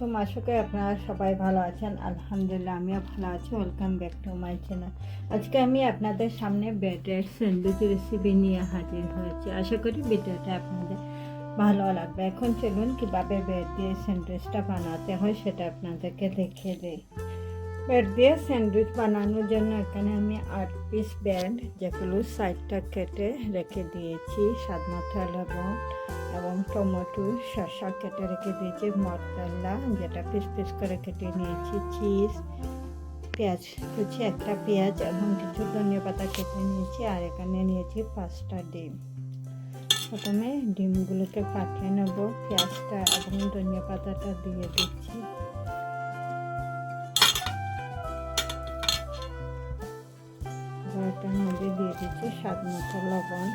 আলাইকুম আশা করি আপনারা সবাই ভালো আছেন, আলহামদুলিল্লাহ আমিও ভালো আছি welcome back to my channel আজকে আমি আপনাদের সামনে ব্রেডের স্যান্ডউইচ রেসিপি নিয়ে হাজির হয়েছি। আশা করি ভিডিওটা আপনাদের ভালো লাগবে। এখন চলুন কীভাবে ব্রেড দিয়ে স্যান্ডউইচটা বানাতে হয় সেটা আপনাদেরকে দেখিয়ে দিই। ব্রেড দিয়ে স্যান্ডউইচ বানানোর জন্য এখানে আমি আট পিস ব্রেড, যেগুলো সাইডটা কেটে রেখে দিয়েছি, স্বাদ মতো লবণ এবং টমেটো শসা কেটে রেখে দিয়েছি মটরলা যেটা পিস পিস করে কেটে নিয়েছি, চিজ, পেঁয়াজ, কুচি, একটা পেঁয়াজ এবং কিছু ধনিয়া পাতা কেটে নিয়েছি, আর এখানে নিয়েছি পাঁচটা ডিম। প্রথমে ডিমগুলোকে পাঠিয়ে নেব, পেঁয়াজটা এবং ধনিয়া পাতাটা দিয়ে দিচ্ছি। দিয়ে দিচ্ছি, স্বাদ মতো লবণ।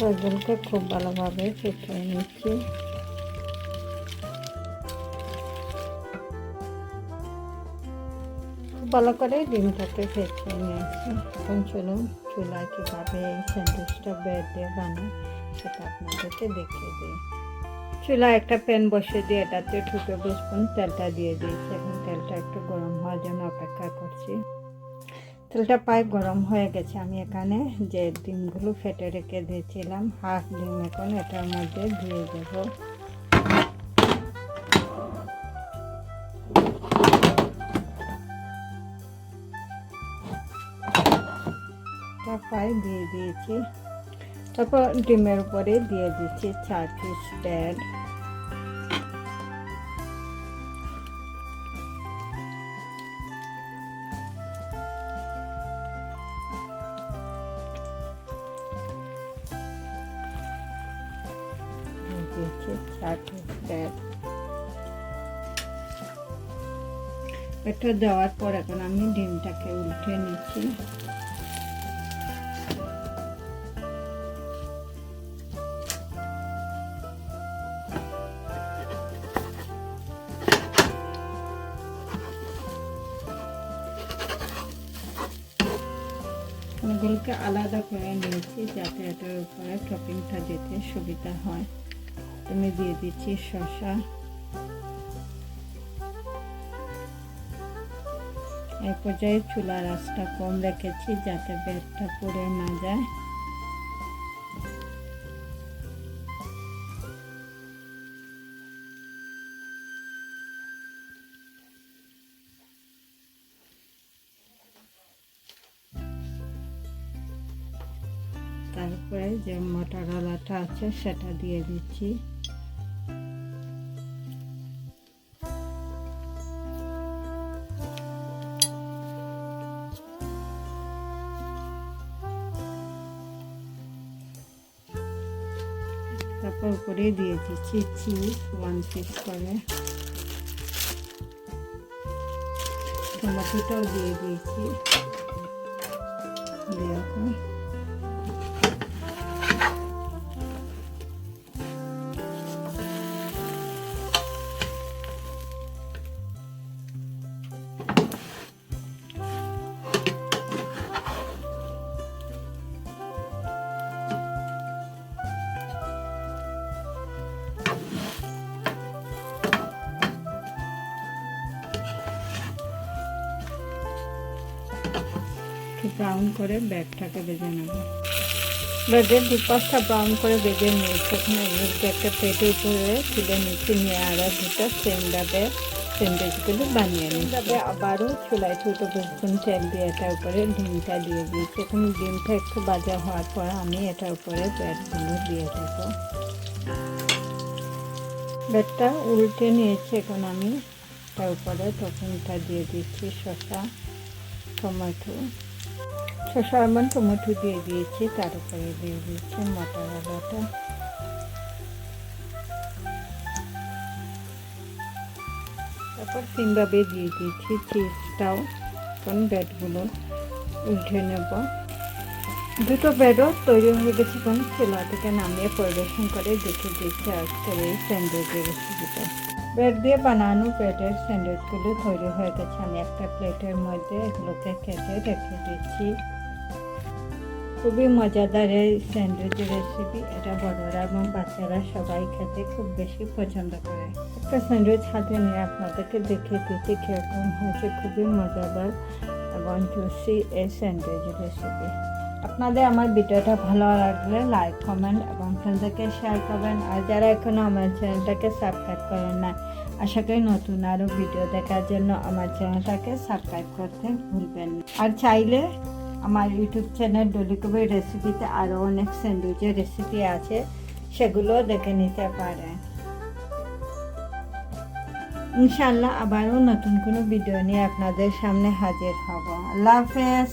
তারপর খুব ভালোভাবে ফেটে নিচ্ছি। খুব ভালো করে ডিমটাকে ফেটে নিয়েছি। এখন চলুন, চুলায় কীভাবে এই স্যান্ডউইচটা ব্রেড দিয়ে বানাই সেটা আপনাদেরকে দেখিয়ে দিই। চুলায় একটা প্যান বসে দিয়ে এটাতে টু টেবিল স্পুন তেলটা দিয়ে দিয়েছি। এখন তেলটা একটু গরম হওয়ার জন্য অপেক্ষা করছি। তেলটা প্রায় গরম হয়ে গেছে। আমি এখানে যে ডিমগুলো ফেটে রেখে দিয়েছিলাম, হাফ ডিম এখন এটার মধ্যে দিয়ে দেব। প্রায় দিয়ে দিয়েছি। তারপর ডিমের উপরে দিয়ে দিচ্ছি চার পিস ব্রেড। চার পিস ব্রেড এটা দেওয়ার পর এখন আমি ডিমটাকে উল্টে নিচ্ছি। এগুলোকে আলাদা করে নিয়েছি যাতে এটার উপরে টপিংটা দিতে সুবিধা হয়। তুমি দিয়ে দিচ্ছি শসা। এই পর্যায়ে চুলার আঁচটা কম রেখেছি যাতে বেডটা পুড়ে না যায়। তারপরে যে মটরওয়ালাটা আছে সেটা দিয়ে দিচ্ছি। তারপর উপরে দিয়ে দিচ্ছি চিজ ওয়ান পিস করে। টমেটোটাও দিয়ে দিয়েছি। দিয়ে একটু ব্রাউন করে ব্যাগটাকে বেজে নেব। ব্রেডের দুপাশটা ব্রাউন করে বেজে নিয়েছি ওখানে একটা প্লেটের উপরে তুলে নিচ্ছি, নিয়ে আরও দুটো সেমভাবে স্যান্ডউইচগুলো বানিয়ে নিই তবে আবারও চুলায় ছোটো বেসন তেল দিয়ে এটার উপরে ডিমটা দিয়ে দিয়েছি এখন ডিমটা একটু বাজা হওয়ার পর আমি এটার উপরে ব্রেডগুলো দিয়ে দেবো। ব্রেডটা উল্টে নিয়েছি, এখন আমি তার উপরে টপিংটা দিয়ে দিচ্ছি, শসা। টমেটো এবং টমেটো দিয়ে দিয়েছি, তার উপরে দিয়ে দিয়েছি মটর আলাটা। তারপর তিনভাবে দিয়ে দিয়েছি চিজটাও এখন ব্রেডগুলো উঠে নেব। দুটো ব্রেডও তৈরি হয়ে গেছে, এখন চুলা থেকে নামিয়ে পরিবেশন করে দেখে দিচ্ছি আজকের এই স্যান্ডউইচের রেসিপিটা। ব্রেড দিয়ে বানানো ব্রেডের স্যান্ডউইচগুলো তৈরি হয়ে গেছে। আমি একটা প্লেটের মধ্যে এগুলোকে কেটে রেখে দিচ্ছি। খুবই মজাদার এই স্যান্ডউইচ রেসিপি এটা বড়রা এবং বাচ্চারা সবাই খেতে খুব বেশি পছন্দ করে। একটা স্যান্ডউইচ হাতে নিয়ে আপনাদেরকে দেখিয়ে দিচ্ছি কীরকম হয়েছে। খুবই মজাদার এবং জুসি এই স্যান্ডউইচ রেসিপি আপনাদের আমার ভিডিওটা ভালো লাগলে লাইক কমেন্ট এবং ফ্রেন্ডদেরকে শেয়ার করবেন। আর যারা এখনও আমার চ্যানেলটাকে সাবস্ক্রাইব করেন না আশা করি নতুন আরও ভিডিও দেখার জন্য আমার চ্যানেলটাকে সাবস্ক্রাইব করতে ভুলবেন না। আর চাইলে আমার ইউটিউব চ্যানেল ডলিকবি রেসিপিতে আরও অনেক স্যান্ডউইচের রেসিপি আছে সেগুলো দেখে নিতে পারেন। ইনশাল্লাহ আবারও নতুন কোনো ভিডিও নিয়ে আপনাদের সামনে হাজির হব। আল্লাহ হাফেজ।